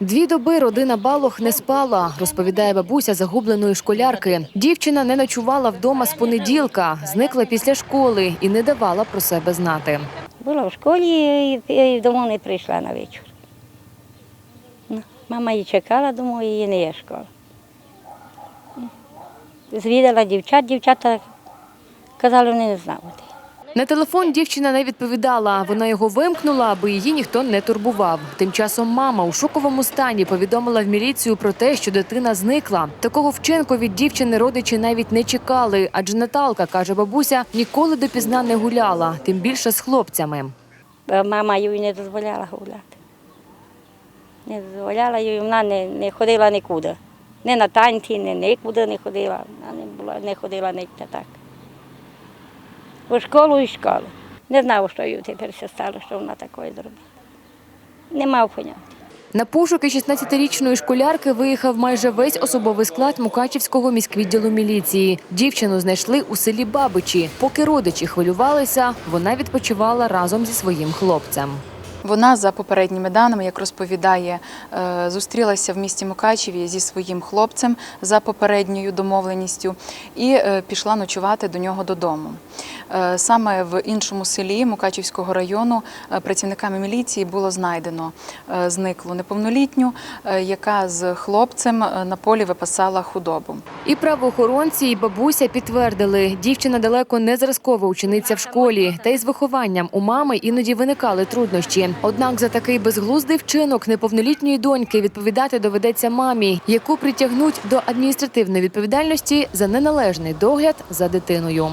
Дві доби родина Балох не спала, розповідає бабуся загубленої школярки. Дівчина не ночувала вдома з понеділка, зникла після школи і не давала про себе знати. Була в школі і, дому не прийшла на вечір. Ну, Мама її чекала, думаю, її не є школа. Звідала дівчат, дівчата казали, вони не знали. На телефон дівчина не відповідала. Вона його вимкнула, аби її ніхто не турбував. Тим часом мама у шоковому стані повідомила в міліцію про те, що дитина зникла. Такого вчинку від дівчини родичі навіть не чекали, адже Наталка, каже бабуся, ніколи допізна не гуляла, тим більше з хлопцями. Мама їй не дозволяла гуляти. Не дозволяла їй, вона не, не ходила нікуди. Не на танці, не нікуди не ходила. Вона не, була, не ходила ніде так. У школу і школу. Не знав, що їй тепер все стало, що вона такою зробила. Не мав поняття. На пошуки 16-річної школярки виїхав майже весь особовий склад Мукачівського міськвідділу міліції. Дівчину знайшли у селі Бабичі. Поки родичі хвилювалися, вона відпочивала разом зі своїм хлопцем. Вона за попередніми даними, як розповідає, е, зустрілася в місті Мукачеві зі своїм хлопцем за попередньою домовленістю і е, пішла ночувати до нього додому. Е, Саме в іншому селі Мукачівського району працівниками міліції було знайдено зниклу неповнолітню, яка з хлопцем на полі випасала худобу. І правоохоронці, і бабуся підтвердили, дівчина далеко не зразкова учениця в школі, та й з вихованням у мами іноді виникали труднощі. Однак за такий безглуздий вчинок неповнолітньої доньки відповідати доведеться мамі, яку притягнуть до адміністративної відповідальності за неналежний догляд за дитиною.